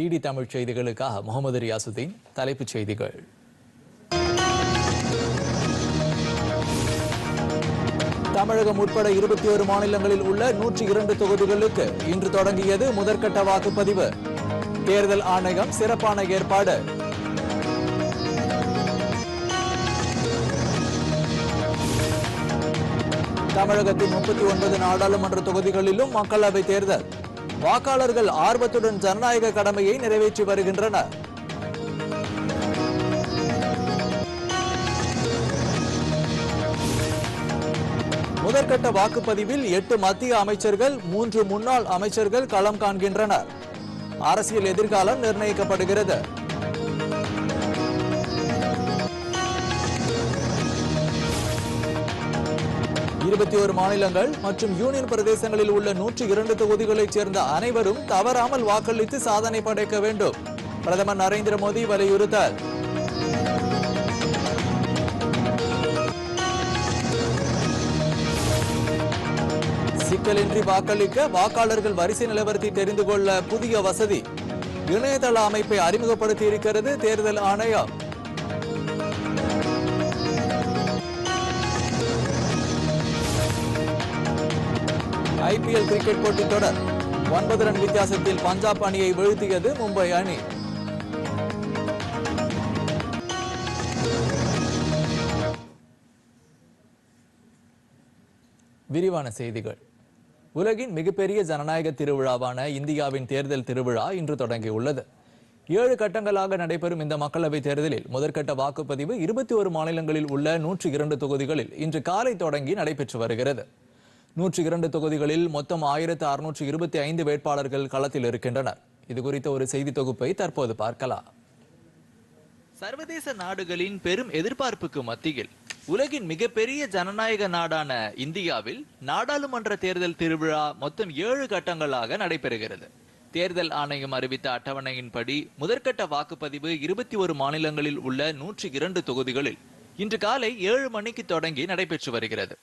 DD Tamil செய்திகளுக்காக முகமது ரியாசுதீன் தலைப்புச் செய்திகள். தமிழகம் உட்பட இருபத்தி ஒரு மாநிலங்களில் உள்ள நூற்றி இரண்டு தொகுதிகளுக்கு இன்று தொடங்கியது முதற்கட்ட வாக்குப்பதிவு. தேர்தல் ஆணையம் சிறப்பான ஏற்பாடு. தமிழகத்தின் முப்பத்தி ஒன்பது நாடாளுமன்ற தொகுதிகளிலும் மக்களவை தேர்தல். வாக்காளர்கள் ஆர்வத்துடன் ஜனநாயக கடமையை நிறைவேற்றி வருகின்றனர். முதற்கட்ட வாக்குப்பதிவில் எட்டு மத்திய அமைச்சர்கள் மூன்று முன்னாள் அமைச்சர்கள் களம் காண்கின்றனர். அரசியல் எதிர்காலம் நிர்ணயிக்கப்படுகிறது. இருபத்தி ஒரு மாநிலங்கள் மற்றும் யூனியன் பிரதேசங்களில் உள்ள நூற்றி இரண்டு தொகுதிகளைச் சேர்ந்த அனைவரும் தவறாமல் வாக்களித்து சாதனை படைக்க வேண்டும். பிரதமர் நரேந்திர மோடி வலியுறுத்தல். சிக்கலின்றி வாக்களிக்க வாக்காளர்கள் வரிசை நிலவரத்தை தெரிந்து கொள்ள புதிய வசதி. இணையதள அமைப்பை அறிமுகப்படுத்தி இருக்கிறது தேர்தல் ஆணையம். ஐபிஎல் கிரிக்கெட் போட்டித் தொடர். ஒன்பது ரன் வித்தியாசத்தில் பஞ்சாப் அணியை வீழ்த்தியது மும்பை அணி. விரிவான செய்திகள். உலகின் மிகப்பெரிய ஜனநாயக திருவிழாவான இந்தியாவின் தேர்தல் திருவிழா இன்று தொடங்கியுள்ளது. ஏழு கட்டங்களாக நடைபெறும் இந்த மக்களவைத் தேர்தலில் முதற்கட்ட வாக்குப்பதிவு இருபத்தி ஒரு மாநிலங்களில் உள்ள நூற்றி இரண்டு தொகுதிகளில் இன்று காலை தொடங்கி நடைபெற்று வருகிறது. நூற்றி இரண்டு தொகுதிகளில் மொத்தம் ஆயிரத்து அறுநூற்று இருபத்தி ஐந்து வேட்பாளர்கள் களத்தில் இருக்கின்றனர். இது குறித்த ஒரு செய்தி தொகுப்பை தற்போது பார்க்கலாம். சர்வதேச நாடுகளின் பெரும் எதிர்பார்ப்புக்கு மத்தியில் உலகின் மிகப்பெரிய ஜனநாயக நாடான இந்தியாவில் நாடாளுமன்ற தேர்தல் திருவிழா மொத்தம் ஏழு கட்டங்களாக நடைபெறுகிறது. தேர்தல் ஆணையம் அறிவித்த அட்டவணையின்படி முதற்கட்ட வாக்குப்பதிவு இருபத்தி ஒரு மாநிலங்களில் உள்ள நூற்றி இரண்டு தொகுதிகளில் இன்று காலை ஏழு மணிக்கு தொடங்கி நடைபெற்று வருகிறது.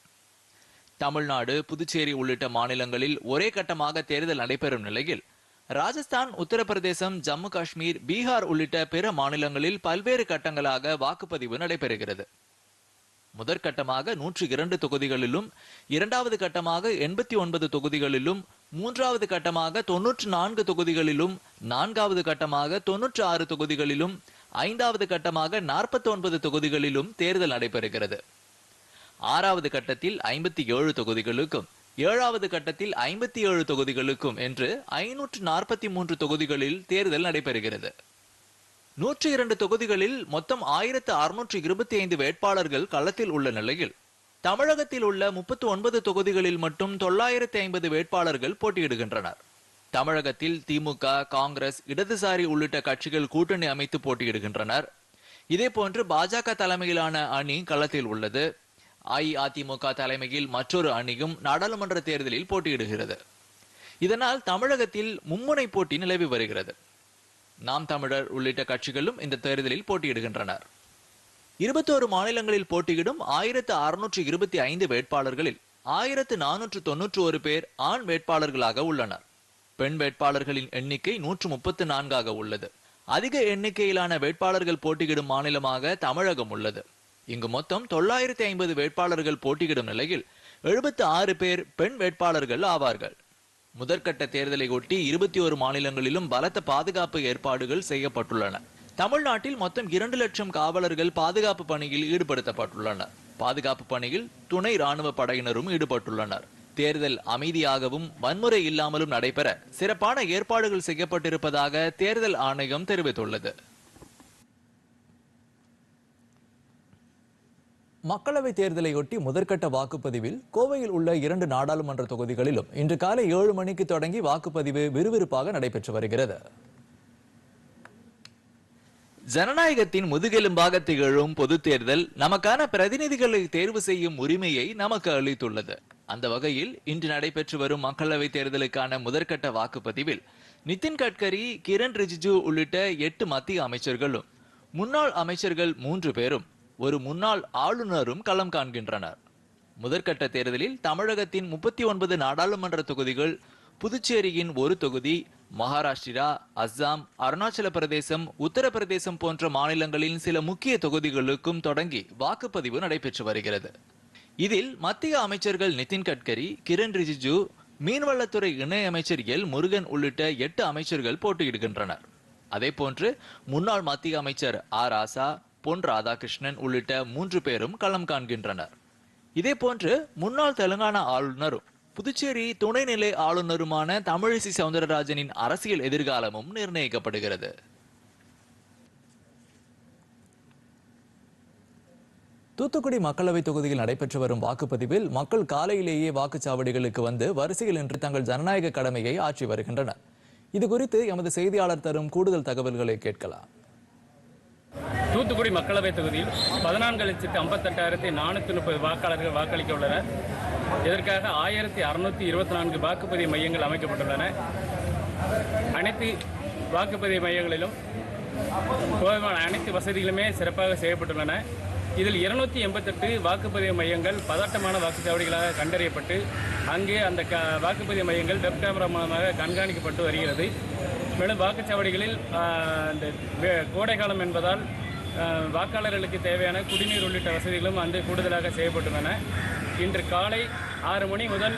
தமிழ்நாடு புதுச்சேரி உள்ளிட்ட மாநிலங்களில் ஒரே கட்டமாக தேர்தல் நடைபெறும் நிலையில் ராஜஸ்தான் உத்தரப்பிரதேசம் ஜம்மு காஷ்மீர் பீகார் உள்ளிட்ட பிற மாநிலங்களில் பல்வேறு கட்டங்களாக வாக்குப்பதிவு நடைபெறுகிறது. முதற்கட்டமாக நூற்றி இரண்டு தொகுதிகளிலும் இரண்டாவது கட்டமாக எண்பத்தி ஒன்பது தொகுதிகளிலும் மூன்றாவது கட்டமாக தொன்னூற்று நான்கு தொகுதிகளிலும் நான்காவது கட்டமாக தொன்னூற்று ஆறு தொகுதிகளிலும் ஐந்தாவது கட்டமாக நாற்பத்தி ஒன்பது தொகுதிகளிலும் தேர்தல் நடைபெறுகிறது. ஆறாவது கட்டத்தில் ஐம்பத்தி ஏழு தொகுதிகளுக்கும் ஏழாவது கட்டத்தில் ஐம்பத்தி ஏழு தொகுதிகளுக்கும் என்று ஐநூற்று நாற்பத்தி மூன்று தொகுதிகளில் தேர்தல் நடைபெறுகிறது. நூற்றி இரண்டு தொகுதிகளில் மொத்தம் ஆயிரத்து அறுநூற்று இருபத்தி ஐந்து வேட்பாளர்கள் களத்தில் உள்ள நிலையில் தமிழகத்தில் உள்ள முப்பத்தி ஒன்பது தொகுதிகளில் மட்டும் தொள்ளாயிரத்தி ஐம்பது வேட்பாளர்கள் போட்டியிடுகின்றனர். தமிழகத்தில் திமுக காங்கிரஸ் இடதுசாரி உள்ளிட்ட கட்சிகள் கூட்டணி அமைத்து போட்டியிடுகின்றனர். இதேபோன்று பாஜக தலைமையிலான அணி களத்தில் உள்ளது. அஇஅதிமுக தலைமையில் மற்றொரு அணியும் நாடாளுமன்ற தேர்தலில் போட்டியிடுகிறது. இதனால் தமிழகத்தில் மும்முனை போட்டி நிலவி வருகிறது. நாம் தமிழர் உள்ளிட்ட கட்சிகளும் இந்த தேர்தலில் போட்டியிடுகின்றனர். இருபத்தோரு மாநிலங்களில் போட்டியிடும் ஆயிரத்து அறுநூற்று இருபத்தி ஐந்து வேட்பாளர்களில் ஆயிரத்து நானூற்று தொன்னூற்று ஒரு பேர் ஆண் வேட்பாளர்களாக உள்ளனர். பெண் வேட்பாளர்களின் எண்ணிக்கை நூற்று முப்பத்து நான்காக உள்ளது. அதிக எண்ணிக்கையிலான வேட்பாளர்கள் போட்டியிடும் மாநிலமாக தமிழகம் உள்ளது. இங்கு மொத்தம் தொள்ளாயிரத்தி ஐம்பது வேட்பாளர்கள் போட்டியிடும் நிலையில் எழுபத்து ஆறு பேர் பெண் வேட்பாளர்கள் ஆவார்கள். முதற்கட்ட தேர்தலை ஒட்டி இருபத்தி ஒரு மாநிலங்களிலும் பலத்த பாதுகாப்பு ஏற்பாடுகள் செய்யப்பட்டுள்ளன. தமிழ்நாட்டில் மொத்தம் இரண்டு லட்சம் காவலர்கள் பாதுகாப்பு பணியில் ஈடுபடுத்தப்பட்டுள்ளனர். பாதுகாப்பு பணியில் துணை ராணுவ படையினரும் ஈடுபட்டுள்ளனர். தேர்தல் அமைதியாகவும் வன்முறை இல்லாமலும் நடைபெற சிறப்பான ஏற்பாடுகள் செய்யப்பட்டிருப்பதாக தேர்தல் ஆணையம் தெரிவித்துள்ளது. மக்களவைத் தேர்தலையொட்டி முதற்கட்ட வாக்குப்பதிவில் கோவையில் உள்ள இரண்டு நாடாளுமன்ற தொகுதிகளிலும் இன்று காலை ஏழு மணிக்கு தொடங்கி வாக்குப்பதிவு விறுவிறுப்பாக நடைபெற்று வருகிறது. ஜனநாயகத்தின் முதுகெலும்பாக திகழும் பொது தேர்தல் நமக்கான பிரதிநிதிகளை தேர்வு செய்யும் உரிமையை நமக்கு அளித்துள்ளது. அந்த வகையில் இன்று நடைபெற்று வரும் மக்களவைத் தேர்தலுக்கான முதற்கட்ட வாக்குப்பதிவில் நிதின் கட்கரி கிரண் ரிஜிஜு உள்ளிட்ட எட்டு மத்திய அமைச்சர்களும் முன்னாள் அமைச்சர்கள் மூன்று பேரும் ஒரு முன்னாள் ஆளுநரும் களம் காண்கின்றனர். முதற்கட்ட தேர்தலில் தமிழகத்தின் முப்பத்தி ஒன்பது நாடாளுமன்ற தொகுதிகள் புதுச்சேரியின் ஒரு தொகுதி மகாராஷ்டிரா அஸ்ஸாம் அருணாச்சல பிரதேசம் உத்தரப்பிரதேசம் போன்ற மாநிலங்களின் சில முக்கிய தொகுதிகளுக்கும் தொடங்கி வாக்குப்பதிவு நடைபெற்று வருகிறது. இதில் மத்திய அமைச்சர்கள் நிதின் கட்கரி கிரண் ரிஜிஜு மீன்வளத்துறை இணை அமைச்சர் எல். முருகன் உள்ளிட்ட எட்டு அமைச்சர்கள் போட்டியிடுகின்றனர். அதேபோன்று முன்னாள் மத்திய அமைச்சர் ஆர். ஆசா பொன் ராதாகிருஷ்ணன் உள்ளிட்ட மூன்று பேரும் களம் காண்கின்றனர். இதே போன்று முன்னாள் தெலுங்கானா ஆளுநரும் புதுச்சேரி துணைநிலை ஆளுநருமான தமிழிசை சவுந்தரராஜனின் அரசியல் எதிர்காலமும் நிர்ணயிக்கப்படுகிறது. தூத்துக்குடி மக்களவை தொகுதியில் நடைபெற்று வரும் வாக்குப்பதிவில் மக்கள் காலையிலேயே வாக்குச்சாவடிகளுக்கு வந்து வரிசையில் நின்று தங்கள் ஜனநாயக கடமையை ஆற்றி வருகின்றனர். இது குறித்து எமது செய்தியாளர் தரும் கூடுதல் தகவல்களை கேட்கலாம். தூத்துக்குடி மக்களவைத் தொகுதியில் பதினான்கு லட்சத்து ஐம்பத்தெட்டாயிரத்தி நானூற்றி முப்பது வாக்காளர்கள் வாக்களிக்க உள்ளனர். இதற்காக ஆயிரத்தி அறுநூத்தி இருபத்தி நான்கு வாக்குப்பதிவு மையங்கள் அமைக்கப்பட்டுள்ளன. அனைத்து வாக்குப்பதிவு மையங்களிலும் போதுமான அனைத்து வசதிகளுமே சிறப்பாக செய்யப்பட்டுள்ளன. இதில் இருநூத்தி எண்பத்தெட்டு வாக்குப்பதிவு மையங்கள் பதட்டமான வாக்குச்சாவடிகளாக கண்டறியப்பட்டு அங்கே அந்த க வாக்குப்பதிவு மையங்கள் வெப் கேமரா மூலமாக கண்காணிக்கப்பட்டு வருகிறது. மேலும் வாக்குச்சாவடிகளில் இந்த கோடைக்காலம் என்பதால் வாக்காளர்களுக்கு தேவையான குடிநீர் உள்ளிட்ட வசதிகளும் வந்து கூடுதலாக செய்யப்பட்டுள்ளன. இன்று காலை ஆறு மணி முதல்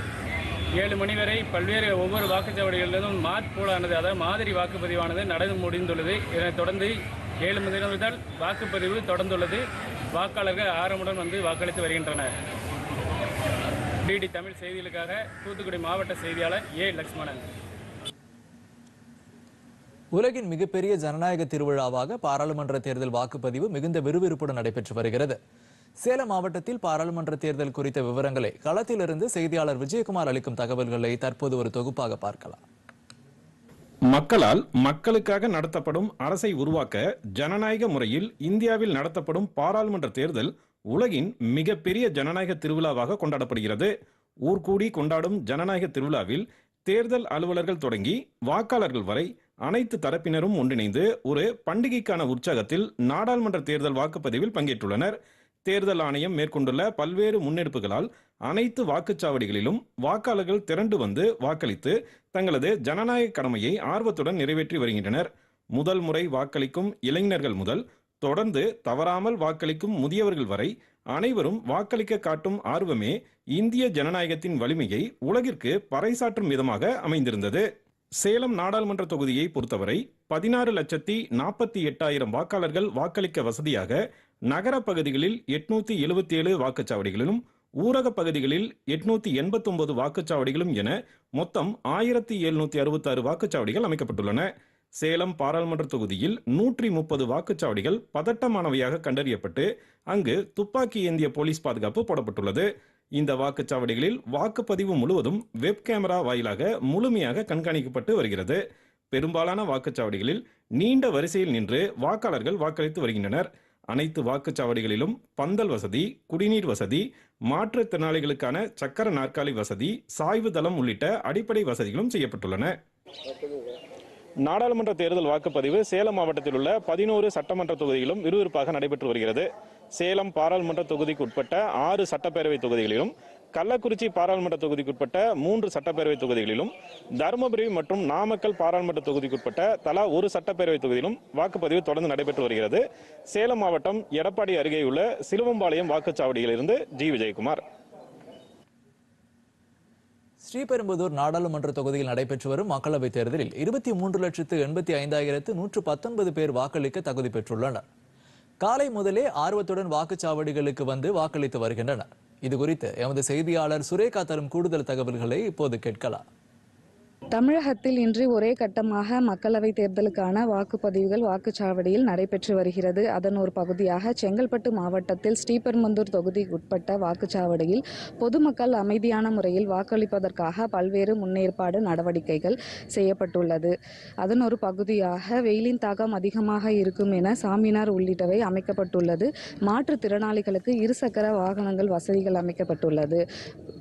ஏழு மணி வரை பல்வேறு ஒவ்வொரு வாக்குச்சாவடிகளிலும் மாத் போலானது அதாவது மாதிரி வாக்குப்பதிவானது நடந்து முடிந்துள்ளது. இதனைத் தொடர்ந்து ஏழு மணி முதல் வாக்குப்பதிவு தொடர்ந்துள்ளது. வாக்காளர்கள் ஆரம்புடன் வந்து வாக்களித்து வருகின்றனர். டிடி தமிழ் செய்திகளுக்காக தூத்துக்குடி மாவட்ட செய்தியாளர் ஏ. லக்ஷ்மணன். உலகின் மிகப்பெரிய ஜனநாயக திருவிழாவாக பாராளுமன்ற தேர்தல் வாக்குப்பதிவு மிகுந்த விறுவிறுப்புடன் நடைபெற்று வருகிறது. சேலம் மாவட்டத்தில் பாராளுமன்ற தேர்தல் குறித்த விவரங்களை களத்திலிருந்து செய்தியாளர் விஜயகுமார் அளிக்கும் தகவல்களை தற்போது ஒரு தொகுப்பாக பார்க்கலாம். மக்களால் மக்களுக்காக நடத்தப்படும் அரசை உருவாக்க ஜனநாயக முறையில் இந்தியாவில் நடத்தப்படும் பாராளுமன்ற தேர்தல் உலகின் மிகப்பெரிய ஜனநாயக திருவிழாவாக கொண்டாடப்படுகிறது. ஊர்கூடி கொண்டாடும் ஜனநாயக திருவிழாவில் தேர்தல் அலுவலர்கள் தொடங்கி வாக்காளர்கள் வரை அனைத்து தரப்பினரும் ஒன்றிணைந்து ஒரு பண்டிகைக்கான உற்சாகத்தில் நாடாளுமன்ற தேர்தல் வாக்குப்பதிவில் பங்கேற்றுள்ளனர். தேர்தல் ஆணையம் மேற்கொண்டுள்ள பல்வேறு முன்னெடுப்புகளால் அனைத்து வாக்குச்சாவடிகளிலும் வாக்காளர்கள் திரண்டு வந்து வாக்களித்து தங்களது ஜனநாயக கடமையை ஆர்வத்துடன் நிறைவேற்றி வருகின்றனர். முதல் முறை வாக்களிக்கும் இளைஞர்கள் முதல் தொடர்ந்து தவறாமல் வாக்களிக்கும் முதியவர்கள் வரை அனைவரும் வாக்களிக்க காட்டும் ஆர்வமே இந்திய ஜனநாயகத்தின் வலிமையை உலகிற்கு பறைசாற்றும் விதமாக அமைந்திருந்தது. சேலம் நாடாளுமன்ற தொகுதியை பொறுத்தவரை பதினாறு லட்சத்தி நாற்பத்தி எட்டாயிரம் வாக்காளர்கள் வாக்களிக்க வசதியாக நகர பகுதிகளில் எட்நூத்தி எழுபத்தி ஏழு வாக்குச்சாவடிகளிலும் ஊரக பகுதிகளில் எட்நூத்தி எண்பத்தொன்பது வாக்குச்சாவடிகளும் என மொத்தம் ஆயிரத்தி எழுநூத்தி அறுபத்தாறு வாக்குச்சாவடிகள் அமைக்கப்பட்டுள்ளன. சேலம் பாராளுமன்ற தொகுதியில் நூற்றி முப்பது வாக்குச்சாவடிகள் பதட்டமானவையாக கண்டறியப்பட்டு அங்கு துப்பாக்கி ஏந்திய போலீஸ் பாதுகாப்பு போடப்பட்டுள்ளது. இந்த வாக்குச்சாவடிகளில் வாக்குப்பதிவு முழுவதும் வெப் கேமரா வாயிலாக முழுமையாக கண்காணிக்கப்பட்டு வருகிறது. பெரும்பாலான வாக்குச்சாவடிகளில் நீண்ட வரிசையில் நின்று வாக்காளர்கள் வாக்களித்து வருகின்றனர். அனைத்து வாக்குச்சாவடிகளிலும் பந்தல் வசதி குடிநீர் வசதி மாற்றுத்திறனாளிகளுக்கான சக்கர நாற்காலி வசதி சாய்வு தளம் உள்ளிட்ட அடிப்படை வசதிகளும் செய்யப்பட்டுள்ளன. நாடாளுமன்ற தேர்தல் வாக்குப்பதிவு சேலம் மாவட்டத்தில் உள்ள பதினோரு சட்டமன்ற தொகுதிகளிலும் விறுவிறுப்பாக நடைபெற்று வருகிறது. சேலம் பாராளுமன்ற தொகுதிக்கு உட்பட்ட ஆறு சட்டப்பேரவை தொகுதிகளிலும் கள்ளக்குறிச்சி பாராளுமன்ற தொகுதிக்குட்பட்ட மூன்று சட்டப்பேரவை தொகுதிகளிலும் தருமபுரி மற்றும் நாமக்கல் பாராளுமன்ற தொகுதிக்குட்பட்ட தலா ஒரு சட்டப்பேரவை தொகுதியிலும் வாக்குப்பதிவு தொடர்ந்து நடைபெற்று வருகிறது. சேலம் மாவட்டம் எடப்பாடி அருகேயுள்ள சிலுவம்பாளையம் வாக்குச்சாவடியிலிருந்து ஜி. விஜயகுமார். ஸ்ரீபெரும்புதூர் நாடாளுமன்ற தொகுதியில் நடைபெற்று வரும் மக்களவைத் தேர்தலில் இருபத்தி மூன்று லட்சத்து எண்பத்தி ஐந்தாயிரத்து நூற்று பத்தொன்பது பேர் வாக்களிக்க தகுதி பெற்றுள்ளனர். காலை முதலே ஆர்வத்துடன் வாக்குச்சாவடிகளுக்கு வந்து வாக்களித்து வருகின்றனர். இது குறித்து எமது செய்தியாளர் சுரேகா தரும் கூடுதல் தகவல்களை இப்போது கேட்கலாம். தமிழகத்தில் இன்று ஒரே கட்டமாக மக்களவைத் தேர்தலுக்கான வாக்குப்பதிவுகள் வாக்குச்சாவடியில் நடைபெற்று வருகிறது. அதன் ஒரு பகுதியாக செங்கல்பட்டு மாவட்டத்தில் ஸ்ரீபெரும்புந்தூர் தொகுதிக்கு உட்பட்ட வாக்குச்சாவடியில் பொதுமக்கள் அமைதியான முறையில் வாக்களிப்பதற்காக பல்வேறு முன்னேற்பாடு நடவடிக்கைகள் செய்யப்பட்டுள்ளது. அதன் ஒரு பகுதியாக வெயிலின் தாக்கம் அதிகமாக இருக்கும் என சாமினார் உள்ளிட்டவை அமைக்கப்பட்டுள்ளது. மாற்றுத்திறனாளிகளுக்கு இருசக்கர வாகனங்கள் வசதிகள் அமைக்கப்பட்டுள்ளது.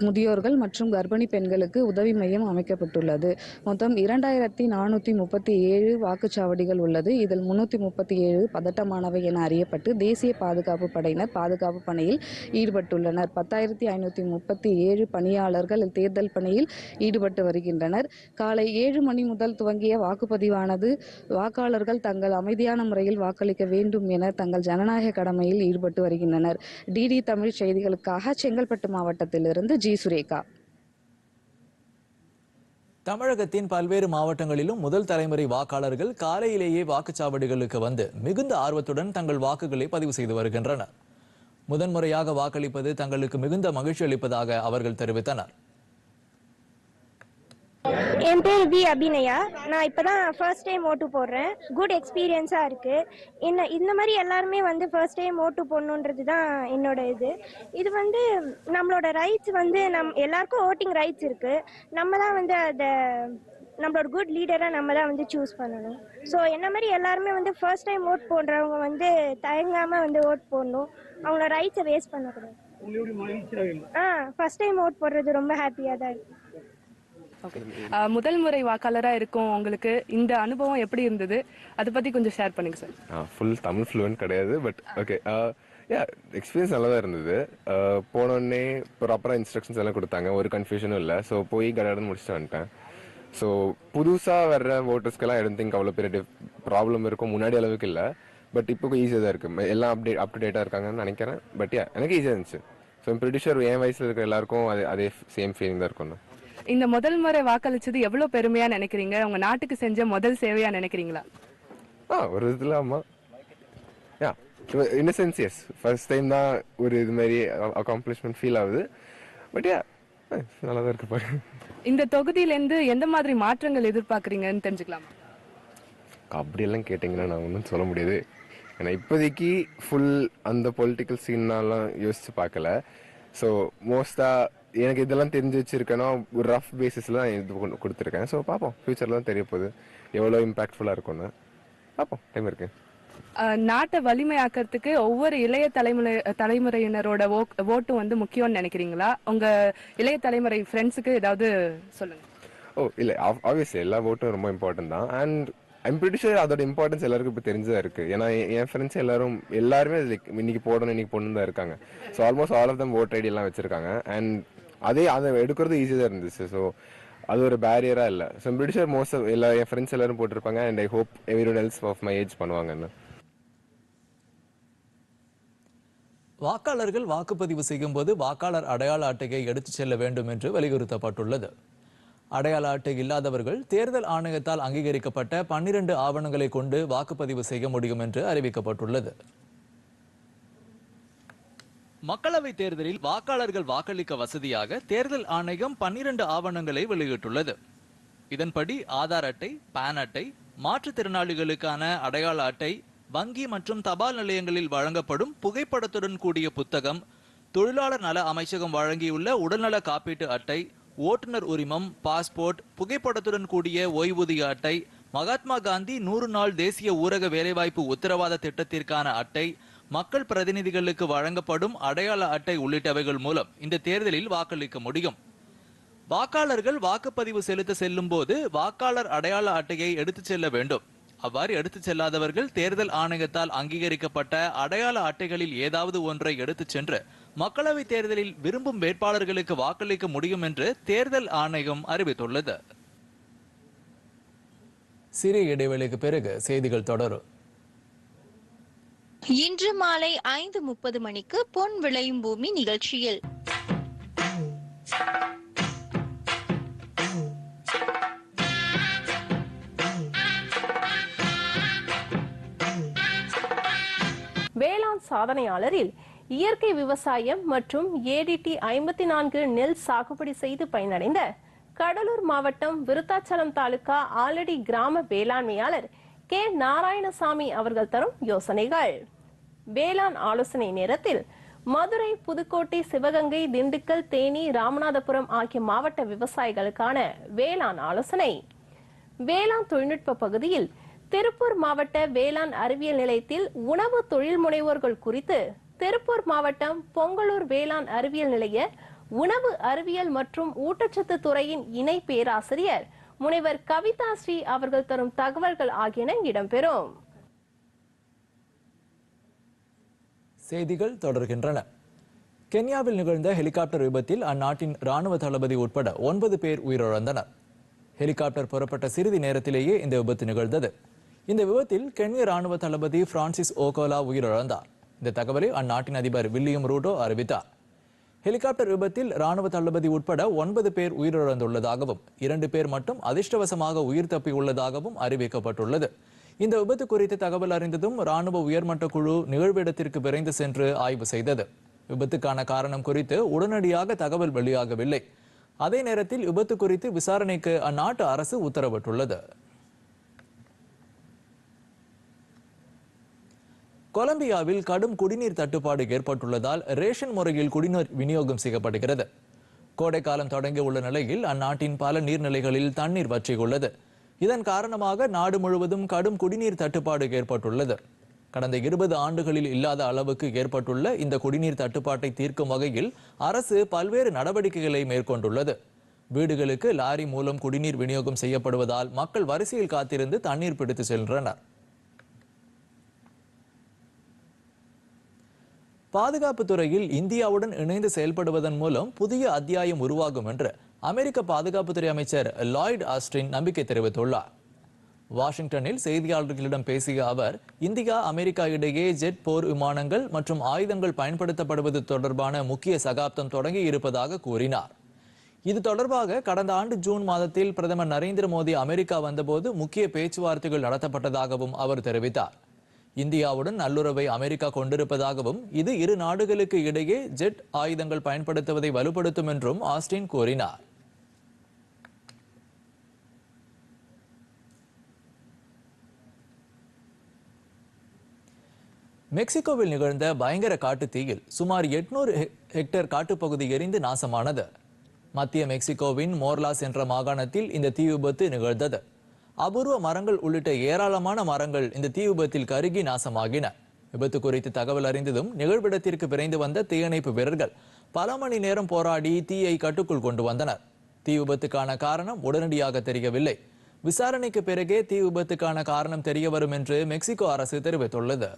முதியோர்கள் மற்றும் கர்ப்பிணி பெண்களுக்கு உதவி மையம் அமைக்கப்பட்டுள்ளது. மொத்தம் இரண்டாயிரத்தி நானூற்றி முப்பத்தி ஏழு வாக்குச்சாவடிகள் உள்ளது. இதில் முன்னூற்றி முப்பத்தி ஏழு பதட்டமானவை என அறியப்பட்டு தேசிய பாதுகாப்பு படையினர் பாதுகாப்பு பணியில் ஈடுபட்டுள்ளனர். பத்தாயிரத்தி ஐநூற்றி முப்பத்தி ஏழு பணியாளர்கள் தேர்தல் பணியில் ஈடுபட்டு வருகின்றனர். காலை ஏழு மணி முதல் துவங்கிய வாக்குப்பதிவானது வாக்காளர்கள் தங்கள் அமைதியான முறையில் வாக்களிக்க வேண்டும் என தங்கள் ஜனநாயக கடமையில் ஈடுபட்டு வருகின்றனர். டிடி தமிழ் செய்திகளுக்காக செங்கல்பட்டு மாவட்டத்திலிருந்து ஜி சுரேகா. தமிழகத்தின் பல்வேறு மாவட்டங்களிலும் முதல் தலைமுறை வாக்காளர்கள் காலையிலேயே வாக்குச்சாவடிகளுக்கு வந்து மிகுந்த ஆர்வத்துடன் தங்கள் வாக்குகளை பதிவு செய்து வருகின்றனர். முதன்முறையாக வாக்களிப்பது தங்களுக்கு மிகுந்த மகிழ்ச்சி அளிப்பதாக அவர்கள் தெரிவித்தனர். என் பேர் வி அபிநயா. நான் இப்போ தான் ஃபர்ஸ்ட் டைம் ஓட்டு போடுறேன். குட் எக்ஸ்பீரியன்ஸாக இருக்குது என்ன இந்த மாதிரி எல்லாருமே வந்து ஃபர்ஸ்ட் டைம் ஓட்டு போடணுன்றது தான் என்னோட இது. இது வந்து நம்மளோட ரைட்ஸ் வந்து நம் எல்லாருக்கும் ஓட்டிங் ரைட்ஸ் இருக்குது நம்ம தான் வந்து அதை நம்மளோட குட் லீடரை நம்ம தான் வந்து சூஸ் பண்ணணும். ஸோ என்ன மாதிரி எல்லாருமே வந்து ஃபர்ஸ்ட் டைம் ஓட் போடுறவங்க வந்து தயங்காமல் வந்து ஓட் போடணும். அவங்களோட ரைட்ஸை வேஸ்ட் பண்ணக்கூடாது. ஆ ஃபர்ஸ்ட் டைம் ஓட் போடுறது ரொம்ப ஹாப்பியாக தான் இருக்குது முதல் முறை வாக்காளரா இருக்கும் உங்களுக்கு இந்த அனுபவம் எப்படி இருந்தது? அதை பத்தி கொஞ்சம் ஷேர் பண்ணுங்க சார் ஃபுல் தமிழ் ஃப்ளூவன்ட் கிடையாது பட் ஓகே யா எக்ஸ்பீரியன்ஸ் நல்லா தான் இருந்தது. Uh, போன உடனே ப்ராப்பராக இன்ஸ்ட்ரக்ஷன்ஸ் எல்லாம் கொடுத்தாங்க ஒரு கன்ஃபியூஷனும் இல்லை. ஸோ போய் கடன்னு முடிச்சுட்டு வந்துட்டேன். ஸோ புதுசாக வர்ற ஓட்டர்ஸ்க்கெல்லாம் ஐ திங்க் அவ்வளோ பெரிய ப்ராப்ளம் இருக்கும் முன்னாடி அளவுக்கு இல்லை. பட் இப்போ ஈஸியாக தான் இருக்குது எல்லாம் அப்டேட் அப் டு டேட்டாக இருக்காங்கன்னு நினைக்கிறேன். பட் யா எனக்கு ஈஸியாக இருந்துச்சு. ஸோ ப்ரிடிஷர் என் வயசில் இருக்கிற எல்லாருக்கும் அது அதே சேம் ஃபீலிங் தான் இருக்கும். இந்த முதல் முறை வாக்களிச்சது எவ்வளவு பெருமையா நினைக்கிறீங்க? உங்க நாட்டுக்கு செஞ்ச முதல் சேவையா நினைக்கிறீங்களா? ஆ ஒரு இதில் ஆமாம் yeah in sense yes first time தான் ஒரு இது மாதிரி அக்காம்ப்ளிஷ்மெண்ட் ஃபீல் ஆகுது. பட் யா நல்லா தான் இருக்கு பாரு. இந்த தொகுதியில இருந்து எந்த மாதிரி மாற்றங்கள் எதிர்பார்க்கறீங்கன்னு தெரிஞ்சுக்கலாமா? அப்படியெல்லாம் கேட்டிங்கன்னா நான் ஒன்றும் சொல்ல முடியாது. ஏன்னா இப்போதைக்கு ஃபுல் அந்த பொலிட்டிக்கல் சீன்னாலாம் யோசிச்சு பார்க்கல. ஸோ மோஸ்ட்டாக எனக்கு இதெல்லாம் தெரிஞ்சு வச்சிருக்கேன்னா ஒரு ரஃப் பேசிஸில் தான் இது கொண்டு- கொடுத்துருக்கேன். ஸோ பார்ப்போம் ஃப்யூச்சரில் தான் தெரிய போகுது. எவ்வளோ இம்பாக்ட்ஃபுல்லாக இருக்கும்னு. பார்ப்போம் டைம் இருக்கு. நாட்டை வலிமையாக்கிறதுக்கு ஒவ்வொரு இளைய தலைமுறை தலைமுறையினரோட ஓ- ஓட்டும் வந்து முக்கியம்னு நினைக்கிறீங்களா? உங்க இளைய தலைமுறை ஃப்ரெண்ட்ஸுக்கு ஏதாவது சொல்லுங்க. ஓ இல்லை. ஆப்வியஸ்லி எல்லா ஓட்டும் ரொம்ப இம்பார்ட்டன்ட் தான். அண்ட் ஐம் பிரிட்டி ஷூர் அதோட இம்பார்ட்டன்ஸ் எல்லாருக்கும் இப்போ தெரிஞ்சதா இருக்கு. ஏன்னா என் ஃப்ரெண்ட்ஸ் எல்லாரும் எல்லாருமே like இன்னைக்கு போடணும் இன்னைக்கு போடணும் தான் இருக்காங்க. So almost all of them vote ID எல்லாம் வச்சிருக்காங்க. அண்ட் அதே அதை எடுக்கிறது ஈஸியாக தான் இருந்துச்சு. ஸோ அது ஒரு பேரியராக இல்லை. ஸோ பிரிட்டிஷர் மோஸ்ட் எல்லா என் ஃப்ரெண்ட்ஸ் எல்லாரும் போட்டிருப்பாங்க. And I hope everyone else of my age பண்ணுவாங்கன்னு. வாக்காளர்கள் வாக்குப்பதிவு செய்யும் போது வாக்காளர் அடையாள அட்டையை எடுத்துச் செல்ல வேண்டும் என்று வலியுறுத்தப்பட்டுள்ளது. அடையாள அட்டை இல்லாதவர்கள் தேர்தல் ஆணையத்தால் அங்கீகரிக்கப்பட்ட பன்னிரண்டு ஆவணங்களை கொண்டு வாக்குப்பதிவு செய்ய முடியும் என்று அறிவிக்கப்பட்டுள்ளது. மக்களவைத் தேர்தலில் வாக்காளர்கள் வாக்களிக்க வசதியாக தேர்தல் ஆணையம் பன்னிரண்டு ஆவணங்களை வெளியிட்டுள்ளது. இதன்படி ஆதார் அட்டை பான் அட்டை மாற்றுத்திறனாளிகளுக்கான அடையாள அட்டை வங்கி மற்றும் தபால் நிலையங்களில் வழங்கப்படும் புகைப்படத்துடன் கூடிய புத்தகம் தொழிலாளர் நல அமைச்சகம் வழங்கியுள்ள உடல்நல காப்பீட்டு அட்டை ஓட்டுநர் உரிமம் பாஸ்போர்ட் புகைப்படத்துடன் கூடிய ஓய்வூதிய அட்டை மகாத்மா காந்தி நூறு நாள் தேசிய ஊரக வேலைவாய்ப்பு உத்தரவாத திட்டத்திற்கான அட்டை மக்கள் பிரதிநிதிகளுக்கு வழங்கப்படும் அடையாள அட்டை உள்ளிட்டவைகள் மூலம் இந்த தேர்தலில் வாக்களிக்க முடியும். வாக்காளர்கள் வாக்குப்பதிவு செலுத்த செல்லும் போது வாக்காளர் அடையாள அட்டையை எடுத்துச் செல்ல வேண்டும். அவ்வாறு எடுத்துச் செல்லாதவர்கள் தேர்தல் ஆணையத்தால் அங்கீகரிக்கப்பட்ட அடையாள அட்டைகளில் ஏதாவது ஒன்றை எடுத்துச் சென்று மக்களவைத் தேர்தலில் விரும்பும் வேட்பாளர்களுக்கு வாக்களிக்க முடியும் என்று தேர்தல் ஆணையம் அறிவித்துள்ளது. சிறிய இடைவெளிக்கு பிறகு செய்திகள் தொடரும். இன்று மாலை ஐந்து முப்பது மணிக்கு பொன் விளையும் பூமி நிகழ்ச்சியில். வேளாண் சாதனையாளரில் இயற்கை விவசாயம் மற்றும் ஏடிடி ஐம்பத்தி நான்கு நெல் சாகுபடி செய்து பயனடைந்த கடலூர் மாவட்டம் விருத்தாச்சலம் தாலுகா ஆலடி கிராம வேளாண்மையாளர் கே நாராயணசாமி அவர்கள் தரும் யோசனைகள். வேளாண் ஆலோசனை நேரத்தில் மதுரை புதுக்கோட்டை சிவகங்கை திண்டுக்கல் தேனி ராமநாதபுரம் ஆகிய மாவட்ட விவசாயிகளுக்கான வேளாண் ஆலோசனை. வேளாண் தொழில்நுட்ப பகுதியில் திருப்பூர் மாவட்ட வேளாண் அறிவியல் நிலையத்தில் உணவு தொழில் முனைவோர்கள் குறித்து திருப்பூர் மாவட்டம் பொங்கலூர் வேளாண் அறிவியல் நிலைய உணவு அறிவியல் மற்றும் ஊட்டச்சத்து துறையின் இணை பேராசிரியர் முனைவர் கவிதா ஸ்ரீ அவர்கள் தரும் தகவல்கள் ஆகியன இடம்பெறும் செய்திகள் தொடர்கின்றன. கென்யாவில் நிகழ்ந்த ஹெலிகாப்டர் விபத்தில் அந்நாட்டின் ராணுவ தளபதி உட்பட ஒன்பது பேர் உயிரிழந்தனர். ஹெலிகாப்டர் புறப்பட்ட சிறிது நேரத்திலேயே இந்த விபத்து நிகழ்ந்தது. இந்த விபத்தில் கென்ய ராணுவ தளபதி பிரான்சிஸ் ஓகோலா உயிரிழந்தார். இந்த தகவலை அந்நாட்டின் அதிபர் வில்லியம் ரூடோ அறிவித்தார். ஹெலிகாப்டர் விபத்தில் ராணுவ தளபதி உட்பட ஒன்பது பேர் உயிரிழந்துள்ளதாகவும் இரண்டு பேர் மட்டும் அதிர்ஷ்டவசமாக உயிர் தப்பியுள்ளதாகவும் அறிவிக்கப்பட்டுள்ளது. இந்த விபத்து குறித்து தகவல் அறிந்ததும் ராணுவ உயர்மட்ட குழு நிகழ்விடத்திற்கு விரைந்து சென்று ஆய்வு செய்தது. விபத்துக்கான காரணம் குறித்து உடனடியாக தகவல் வெளியாகவில்லை. அதே நேரத்தில் விபத்து குறித்து விசாரணைக்கு அந்நாட்டு அரசு உத்தரவிட்டுள்ளது. கொலம்பியாவில் கடும் குடிநீர் தட்டுப்பாடு ஏற்பட்டுள்ளதால் ரேஷன் முறையில் குடிநீர் விநியோகம் செய்யப்படுகிறது. கோடைக்காலம் தொடங்கியுள்ள நிலையில் அந்நாட்டின் பல நீர்நிலைகளில் தண்ணீர் வற்றியுள்ளது. இதன் காரணமாக நாடு முழுவதும் கடும் குடிநீர் தட்டுப்பாடு ஏற்பட்டுள்ளது. கடந்த இருபது ஆண்டுகளில் இல்லாத அளவுக்கு ஏற்பட்டுள்ள இந்த குடிநீர் தட்டுப்பாட்டை தீர்க்கும் வகையில் அரசு பல்வேறு நடவடிக்கைகளை மேற்கொண்டுள்ளது. வீடுகளுக்கு லாரி மூலம் குடிநீர் விநியோகம் செய்யப்படுவதால் மக்கள் வரிசையில் காத்திருந்து தண்ணீர் பிடித்து சென்றனர். பாதுகாப்பு துறையில் இந்தியாவுடன் இணைந்து செயல்படுவதன் மூலம் புதிய அத்தியாயம் உருவாகும் என்று அமெரிக்க பாதுகாப்புத்துறை அமைச்சர் லாய்ட் ஆஸ்டின் நம்பிக்கை தெரிவித்துள்ளார். வாஷிங்டனில் செய்தியாளர்களிடம் பேசிய அவர் இந்தியா அமெரிக்கா இடையே ஜெட் போர் விமானங்கள் மற்றும் ஆயுதங்கள் பயன்படுத்தப்படுவது தொடர்பான முக்கிய சகாப்தம் தொடங்கி இருப்பதாக கூறினார். இது தொடர்பாக கடந்த ஆண்டு ஜூன் மாதத்தில் பிரதமர் நரேந்திர மோடி அமெரிக்கா வந்தபோது முக்கிய பேச்சுவார்த்தைகள் நடத்தப்பட்டதாகவும் அவர் தெரிவித்தார். இந்தியாவுடன் நல்லுறவை அமெரிக்கா கொண்டிருப்பதாகவும் இது இரு நாடுகளுக்கு இடையே ஜெட் ஆயுதங்கள் பயன்படுத்துவதை வலுப்படுத்தும் என்றும் ஆஸ்டின் கூறினார். மெக்சிகோவில் நிகழ்ந்த பயங்கர காட்டு தீயில் சுமார் எட்நூறு ஹெக்டேர் காட்டுப்பகுதி எரிந்து நாசமானது. மத்திய மெக்சிகோவின் மோர்லாஸ் என்ற மாகாணத்தில் இந்த தீ விபத்து நிகழ்ந்தது. அபூர்வ மரங்கள் உள்ளிட்ட ஏராளமான மரங்கள் இந்த தீ விபத்தில் கருகி நாசமாகின. விபத்து குறித்து தகவல் அறிந்ததும் நிகழ்விடத்திற்கு விரைந்து வந்த தீயணைப்பு வீரர்கள் பல மணி நேரம் போராடி தீயை கட்டுக்குள் கொண்டு வந்தனர். தீ விபத்துக்கான காரணம் உடனடியாக தெரியவில்லை. விசாரணைக்கு பிறகே தீ விபத்துக்கான காரணம் தெரிய வரும் என்று மெக்சிகோ அரசு தெரிவித்துள்ளது.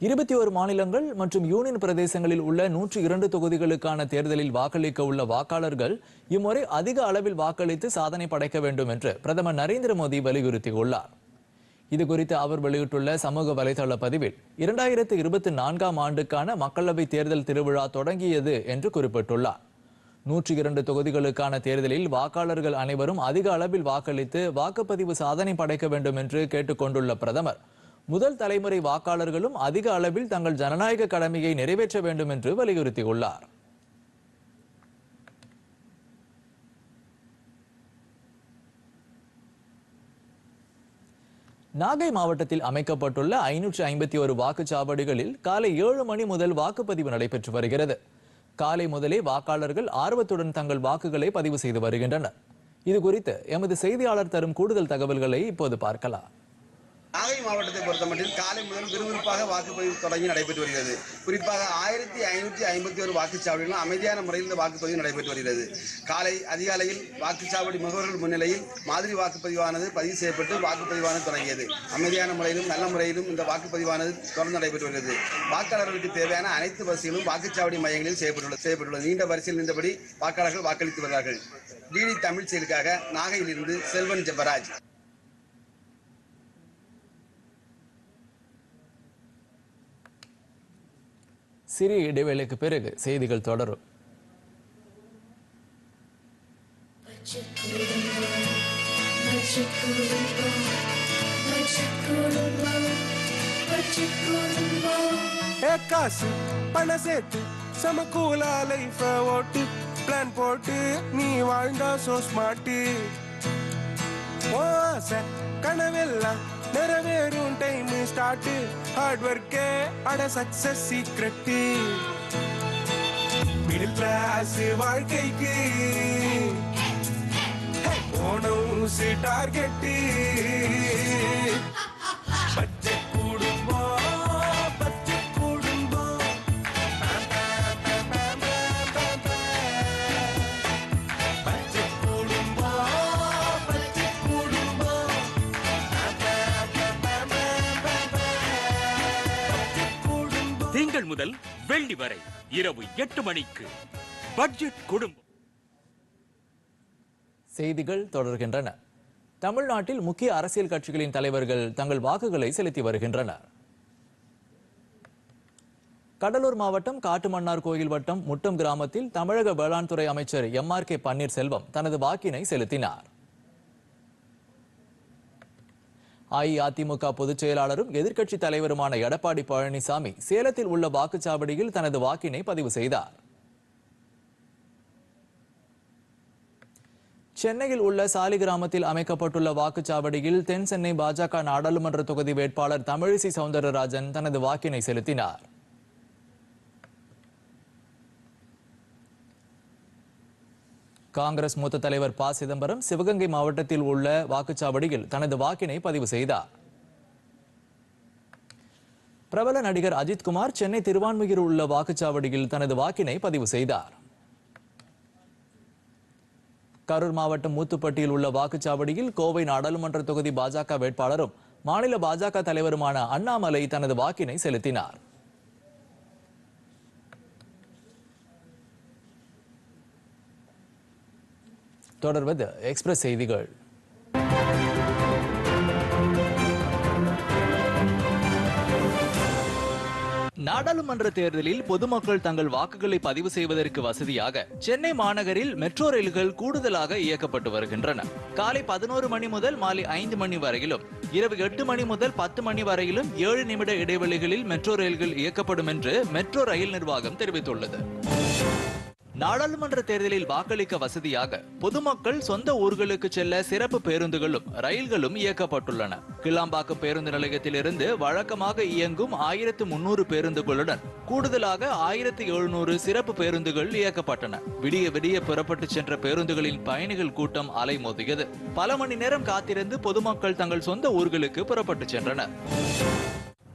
இருபத்தி ஒரு மாநிலங்கள் மற்றும் யூனியன் பிரதேசங்களில் உள்ள நூற்றி இரண்டு தொகுதிகளுக்கான தேர்தலில் வாக்களிக்க உள்ள வாக்காளர்கள் இம்முறை அதிக அளவில் வாக்களித்து சாதனை படைக்க வேண்டும் என்று பிரதமர் நரேந்திர மோடி வலியுறுத்தியுள்ளார். இது குறித்து அவர் வெளியிட்டுள்ள சமூக வலைதள பதிவில் இரண்டாயிரத்து இருபத்தி நான்காம் ஆண்டுக்கான மக்களவை தேர்தல் திருவிழா தொடங்கியது என்று குறிப்பிட்டுள்ளார். நூற்றி இரண்டு தொகுதிகளுக்கான தேர்தலில் வாக்காளர்கள் அனைவரும் அதிக அளவில் வாக்களித்து வாக்குப்பதிவு சாதனை படைக்க வேண்டும் என்று கேட்டுக்கொண்டுள்ள பிரதமர் முதல் தலைமுறை வாக்காளர்களும் அதிக அளவில் தங்கள் ஜனநாயக கடமையை நிறைவேற்ற வேண்டும் என்று வலியுறுத்தியுள்ளார். நாகை மாவட்டத்தில் அமைக்கப்பட்டுள்ள ஐநூற்று ஐம்பத்தி ஒரு வாக்குச்சாவடிகளில் காலை ஏழு மணி முதல் வாக்குப்பதிவு நடைபெற்று வருகிறது. காலை முதலே வாக்காளர்கள் ஆர்வத்துடன் தங்கள் வாக்குகளை பதிவு செய்து வருகின்றனர். இது குறித்து எமது செய்தியாளர் தரும் கூடுதல் தகவல்களை இப்போது பார்க்கலாம். நாகை மாவட்டத்தை பொறுத்தமட்டில் காலை முதல் விறுவிறுப்பாக வாக்குப்பதிவு தொடங்கி நடைபெற்று வருகிறது. குறிப்பாக ஆயிரத்தி ஐநூற்றி ஐம்பத்தி ஒரு வாக்குச்சாவடிகளும் அமைதியான முறையில் இந்த வாக்குப்பதிவு நடைபெற்று வருகிறது. காலை அதிகாலையில் வாக்குச்சாவடி முகவர்கள் முன்னிலையில் மாதிரி வாக்குப்பதிவானது பதிவு செய்யப்பட்டு வாக்குப்பதிவானது தொடங்கியது. அமைதியான முறையிலும் நல்ல முறையிலும் இந்த வாக்குப்பதிவானது தொடர்ந்து நடைபெற்று வருகிறது. வாக்காளர்களுக்கு தேவையான அனைத்து வசதிகளும் வாக்குச்சாவடி மையங்களில் செய்யப்பட்டுள்ளது செய்யப்பட்டுள்ளது. நீண்ட வரிசையில் நின்றபடி வாக்காளர்கள் வாக்களித்து வருகிறார்கள். டிடி தமிழ் செயலுக்காக நாகையிலிருந்து செல்வன் ஜெபராஜ். சிறிய இடைவேளைக்கு பிறகு செய்திகள் தொடரும். காசு பண சேர்த்து சமக்கூலா லைஃப ஓட்டு. பிளான் போட்டு நீ வாழ்ந்தா சோ ஸ்மார்ட்டு ஓ ஆசை கனவெல்லாம் நிறைவேறும் டைம் ஸ்டார்ட் ஹார்ட் ஒர்க்கே அட சக்சஸ் சீக்ரெட் மிடில் கிளாஸ் வாழ்க்கைக்கு. போனோம் டார்கெட்டு முதல் வெள்ளி வரை இரவு எட்டு மணிக்கு பட்ஜெட் குடும்பம். செய்திகள் தொடர்கின்றன. தமிழ்நாட்டில் முக்கிய அரசியல் கட்சிகளின் தலைவர்கள் தங்கள் வாக்குகளை செலுத்தி வருகின்றனர். கடலூர் மாவட்டம் காட்டுமன்னார் கோயில் வட்டம் முட்டம் கிராமத்தில் தமிழக வேளாண் துறை அமைச்சர் எம் ஆர் கே பன்னீர்செல்வம் தனது வாக்கினை செலுத்தினார். அஇஅதிமுக பொதுச் செயலாளரும் எதிர்க்கட்சி தலைவருமான எடப்பாடி பழனிசாமி சேலத்தில் உள்ள வாக்குச்சாவடியில் தனது வாக்கினை பதிவு செய்தார். சென்னையில் உள்ள சாலிகிராமத்தில் அமைக்கப்பட்டுள்ள வாக்குச்சாவடியில் தென் சென்னை பாஜக நாடாளுமன்ற தொகுதி வேட்பாளர் தமிழிசை சவுந்தரராஜன் தனது வாக்கினை செலுத்தினார். காங்கிரஸ் மூத்த தலைவர் ப. சிதம்பரம் சிவகங்கை மாவட்டத்தில் உள்ள வாக்குச்சாவடியில் தனது வாக்கினை பதிவு செய்தார். பிரபல நடிகர் அஜித்குமார் சென்னை திருவான்மையூர் உள்ள வாக்குச்சாவடியில் தனது வாக்கினை பதிவு செய்தார். கரூர் மாவட்டம் மூத்துப்பட்டியில் உள்ள வாக்குச்சாவடியில் கோவை நாடாளுமன்ற தொகுதி பாஜக வேட்பாளரும் மாநில பாஜக தலைவருமான அண்ணாமலை தனது வாக்கினை செலுத்தினார். தொடர்வது எக்ஸ்பிரஸ் செய்திகள். நாடாளுமன்ற தேர்தலில் பொதுமக்கள் தங்கள் வாக்குகளை பதிவு செய்வதற்கு வசதியாக சென்னை மாநகரில் மெட்ரோ ரயில்கள் கூடுதலாக இயக்கப்பட்டு வருகின்றன. காலை பதினோரு மணி முதல் மாலை ஐந்து மணி வரையிலும் இரவு எட்டு மணி முதல் பத்து மணி வரையிலும் ஏழு நிமிட இடைவெளிகளில் மெட்ரோ ரயில்கள் இயக்கப்படும் என்று மெட்ரோ ரயில் நிர்வாகம் தெரிவித்துள்ளது. நாடாளுமன்ற தேர்தலில் வாக்களிக்க வசதியாக பொதுமக்கள் சொந்த ஊர்களுக்கு செல்ல சிறப்பு பேருந்துகளும் ரயில்களும் இயக்கப்பட்டுள்ளன. கிளாம்பாக்கம் பேருந்து நிலையத்திலிருந்து வழக்கமாக இயங்கும் ஆயிரத்து முன்னூறு பேருந்துகளுடன் கூடுதலாக ஆயிரத்து எழுநூறு சிறப்பு பேருந்துகள் இயக்கப்பட்டன. விடிய விடிய புறப்பட்டு சென்ற பேருந்துகளின் பயணிகள் கூட்டம் அலைமோதியது. பல மணி நேரம் காத்திருந்து பொதுமக்கள் தங்கள் சொந்த ஊர்களுக்கு புறப்பட்டு சென்றனர்.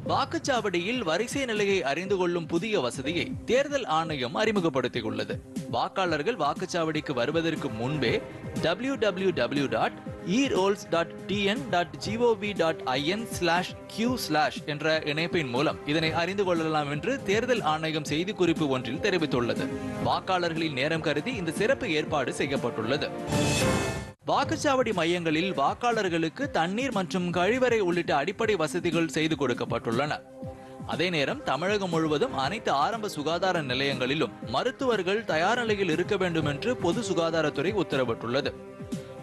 வாக்குச்சாவடியில் வரிசை நிலையை அறிந்து கொள்ளும் புதிய வசதியை தேர்தல் ஆணையம் அறிமுகப்படுத்தியுள்ளது. வாக்காளர்கள் வாக்குச்சாவடிக்கு வருவதற்கு முன்பே W W W dot erolls dot T N dot G O V dot I N slash Q slash என்ற இணைப்பின் மூலம் இதனை அறிந்து கொள்ளலாம் என்று தேர்தல் ஆணையம் செய்திக்குறிப்பு ஒன்றில் தெரிவித்துள்ளது. வாக்காளர்களின் நேரம் கருதி இந்த சிறப்பு ஏற்பாடு செய்யப்பட்டுள்ளது. வாக்குச்சாவடி மையங்களில் வாக்காளர்களுக்கு தண்ணீர் மற்றும் கழிவறை உள்ளிட்ட அடிப்படை வசதிகள் செய்து கொடுக்கப்பட்டுள்ளன. அதே நேரம் தமிழகம் முழுவதும் அனைத்து ஆரம்ப சுகாதார நிலையங்களிலும் மருத்துவர்கள் தயார் நிலையில் இருக்க வேண்டும் என்று பொது சுகாதாரத்துறை உத்தரவிட்டுள்ளது.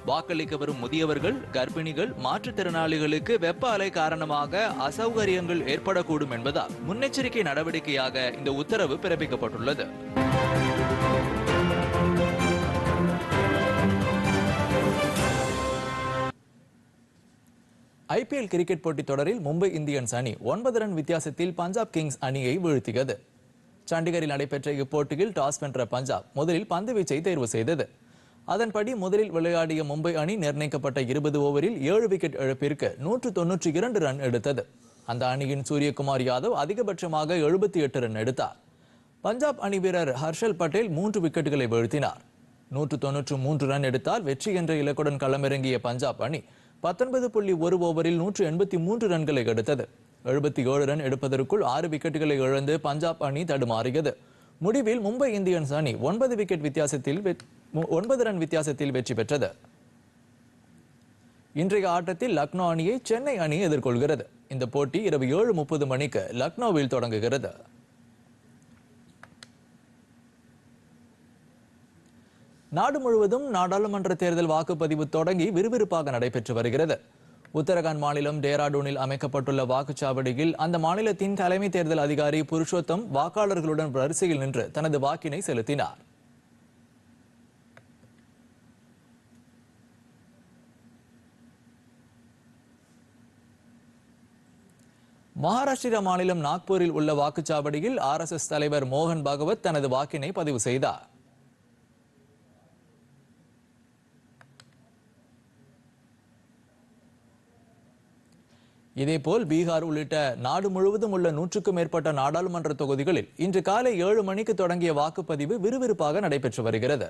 வாக்களிக்க வரும் முதியவர்கள் கர்ப்பிணிகள் மாற்றுத்திறனாளிகளுக்கு வெப்ப அலை காரணமாக அசௌகரியங்கள் ஏற்படக்கூடும் என்பதால் முன்னெச்சரிக்கை நடவடிக்கையாக இந்த உத்தரவு பிறப்பிக்கப்பட்டுள்ளது. ஐபிஎல் கிரிக்கெட் போட்டித் தொடரில் மும்பை இந்தியன்ஸ் அணி ஒன்பது ரன் வித்தியாசத்தில் பஞ்சாப் கிங்ஸ் அணியை வீழ்த்தியது. சண்டிகரில் நடைபெற்ற இப்போட்டியில் டாஸ் வென்ற பஞ்சாப் முதலில் பந்து வீச்சை தேர்வு செய்தது. அதன்படி முதலில் விளையாடிய மும்பை அணி நிர்ணயிக்கப்பட்ட இருபது ஓவரில் ஏழு விக்கெட் இழப்பிற்கு நூற்று தொன்னூற்றி இரண்டு ரன் எடுத்தது. அந்த அணியின் சூரியகுமார் யாதவ் அதிகபட்சமாக எழுபத்தி எட்டு ரன் எடுத்தார். பஞ்சாப் அணி வீரர் ஹர்ஷல் பட்டேல் மூன்று விக்கெட்டுகளை வீழ்த்தினார். நூற்று தொன்னூற்று மூன்று ரன் எடுத்தால் வெற்றி என்ற இலக்குடன் களமிறங்கிய பஞ்சாப் அணி பத்தொன்பது புள்ளி ஒரு ஓவரில் நூற்று எண்பத்தி மூன்று ரன்களை எடுத்தது எழுபத்தி ஏழு ரன் எடுப்பதற்குள் ஆறு விக்கெட்டுகளை இழந்து பஞ்சாப் அணி தடுமாறியது. முடிவில் மும்பை இந்தியன்ஸ் அணி ஒன்பது விக்கெட் வித்தியாசத்தில் ஒன்பது ரன் வித்தியாசத்தில் வெற்றி பெற்றது. இன்றைய ஆட்டத்தில் லக்னோ அணியை சென்னை அணி எதிர்கொள்கிறது. இந்த போட்டி இரவு ஏழு முப்பது மணிக்கு லக்னோவில் தொடங்குகிறது. நாடு முழுவதும் நாடாளுமன்ற தேர்தல் வாக்குப்பதிவு தொடங்கி விறுவிறுப்பாக நடைபெற்று வருகிறது. உத்தரகாண்ட் மாநிலம் டேராடூனில் அமைக்கப்பட்டுள்ள வாக்குச்சாவடியில் அந்த மாநிலத்தின் தலைமை தேர்தல் அதிகாரி புருஷோத்தம் வாக்காளர்களுடன் வரிசையில் நின்று தனது வாக்கினை செலுத்தினார். மகாராஷ்டிரா மாநிலம் நாக்பூரில் உள்ள வாக்குச்சாவடியில் ஆர்எஸ்எஸ் தலைவர் மோகன் பாகவத் தனது வாக்கினை பதிவு செய்தார். இதேபோல் பீகார் உள்ளிட்ட நாடு முழுவதும் உள்ள நூற்றுக்கும் மேற்பட்ட நாடாளுமன்ற தொகுதிகளில் இன்று காலை ஏழு மணிக்கு தொடங்கிய வாக்குப்பதிவு விறுவிறுப்பாக நடைபெற்று வருகிறது.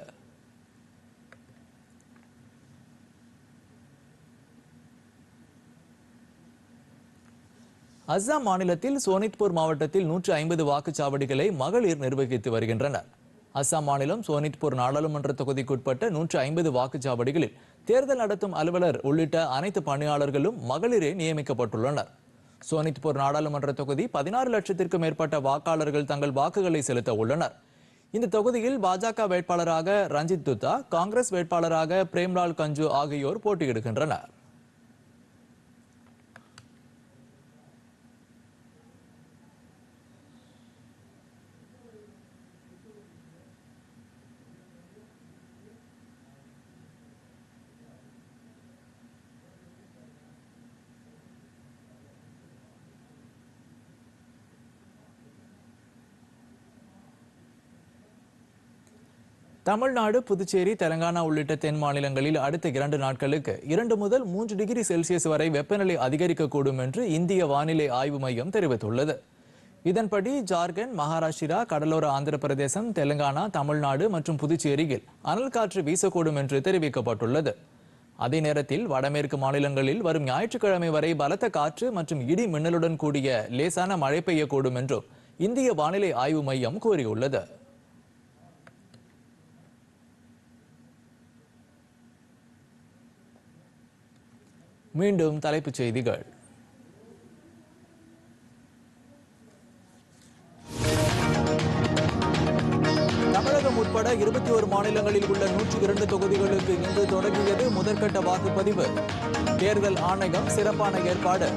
அஸ்ஸாம் மாநிலத்தில் சோனித்பூர் மாவட்டத்தில் நூற்று ஐம்பது வாக்குச்சாவடிகளை மகளிர் நிர்வகித்து வருகின்றனர். அஸ்ஸாம் மாநிலம் சோனித்பூர் நாடாளுமன்ற தொகுதிக்குட்பட்ட நூற்று ஐம்பது வாக்குச்சாவடிகளில் தேர்தல் நடத்தும் அலுவலர் உள்ளிட்ட அனைத்து பணியாளர்களும் மகளிரே நியமிக்கப்பட்டுள்ளனர். சோனித்பூர் நாடாளுமன்ற தொகுதி பதினாறு லட்சத்திற்கும் மேற்பட்ட வாக்காளர்கள் தங்கள் வாக்குகளை செலுத்த உள்ளனர். இந்த தொகுதியில் பாஜக வேட்பாளராக ரஞ்சித் துத்தா காங்கிரஸ் வேட்பாளராக பிரேம்லால் கஞ்சு ஆகியோர் போட்டியிடுகின்றனர். தமிழ்நாடு புதுச்சேரி தெலங்கானா உள்ளிட்ட தென் மாநிலங்களில் அடுத்த இரண்டு நாட்களுக்கு இரண்டு முதல் மூன்று டிகிரி செல்சியஸ் வரை வெப்பநிலை அதிகரிக்கக்கூடும் என்று இந்திய வானிலை ஆய்வு மையம் தெரிவித்துள்ளது. இதன்படி ஜார்க்கண்ட் மகாராஷ்டிரா கடலோர ஆந்திர பிரதேசம் தெலுங்கானா தமிழ்நாடு மற்றும் புதுச்சேரியில் அனல் காற்று வீசக்கூடும் என்று தெரிவிக்கப்பட்டுள்ளது. அதே நேரத்தில் வடமேற்கு மாநிலங்களில் வரும் ஞாயிற்றுக்கிழமை வரை பலத்த காற்று மற்றும் இடி மின்னலுடன் கூடிய லேசான மழை பெய்யக்கூடும் என்றும் இந்திய வானிலை ஆய்வு மையம் கூறியுள்ளது. மீண்டும் தலைப்புச் செய்திகள். தமிழகம் உட்பட இருபத்தி ஒரு மாநிலங்களில் உள்ள நூற்றி இரண்டு தொகுதிகளுக்கு இன்று தொடங்கியது முதற்கட்ட வாக்குப்பதிவு. தேர்தல் ஆணையம் சிறப்பான ஏற்பாடு.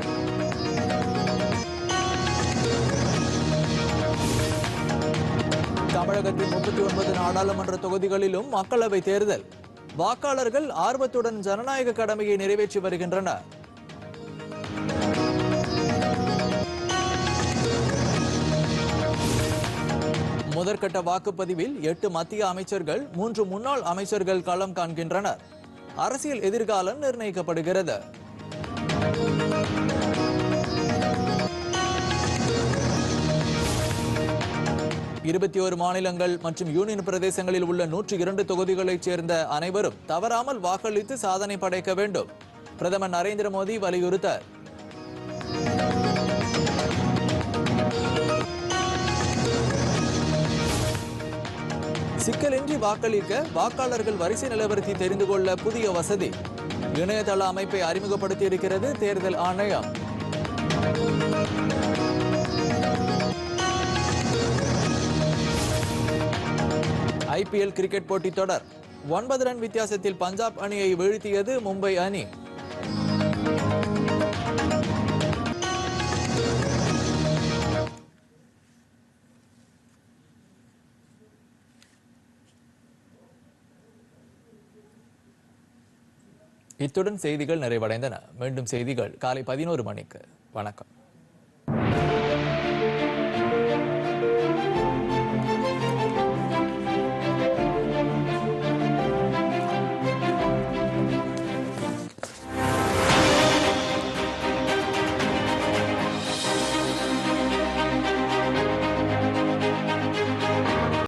தமிழகத்தின் முப்பத்தி ஒன்பது நாடாளுமன்ற தொகுதிகளிலும் மக்களவை தேர்தல். வாக்காளர்கள் ஆர்வத்துடன் ஜனநாயக கடமையை நிறைவேற்றி வருகின்றனர். முதற்கட்ட வாக்குப்பதிவில் எட்டு மத்திய அமைச்சர்கள் மூன்று முன்னாள் அமைச்சர்கள் களம் காண்கின்றனர். அரசியல் எதிர்காலம் நிர்ணயிக்கப்படுகிறது. இருபத்தி ஒரு மாநிலங்கள் மற்றும் யூனியன் பிரதேசங்களில் உள்ள நூற்றி இரண்டு தொகுதிகளைச் சேர்ந்த அனைவரும் தவறாமல் வாக்களித்து சாதனை படைக்க வேண்டும். பிரதமர் நரேந்திர மோடி வலியுறுத்தார். சிக்கலின்றி வாக்களிக்க வாக்காளர்கள் வரிசை நிலவரத்தை தெரிந்து கொள்ள புதிய வசதி. இணையதள அமைப்பை அறிமுகப்படுத்தி இருக்கிறது தேர்தல் ஆணையம். ஐபிஎல் கிரிக்கெட் போட்டி தொடர். ஒன்பது ரன் வித்தியாசத்தில் பஞ்சாப் அணியை வீழ்த்தியது மும்பை அணி. இத்துடன் செய்திகள் நிறைவடைந்தன. மீண்டும் செய்திகள் காலை பதினோரு மணிக்கு. வணக்கம்.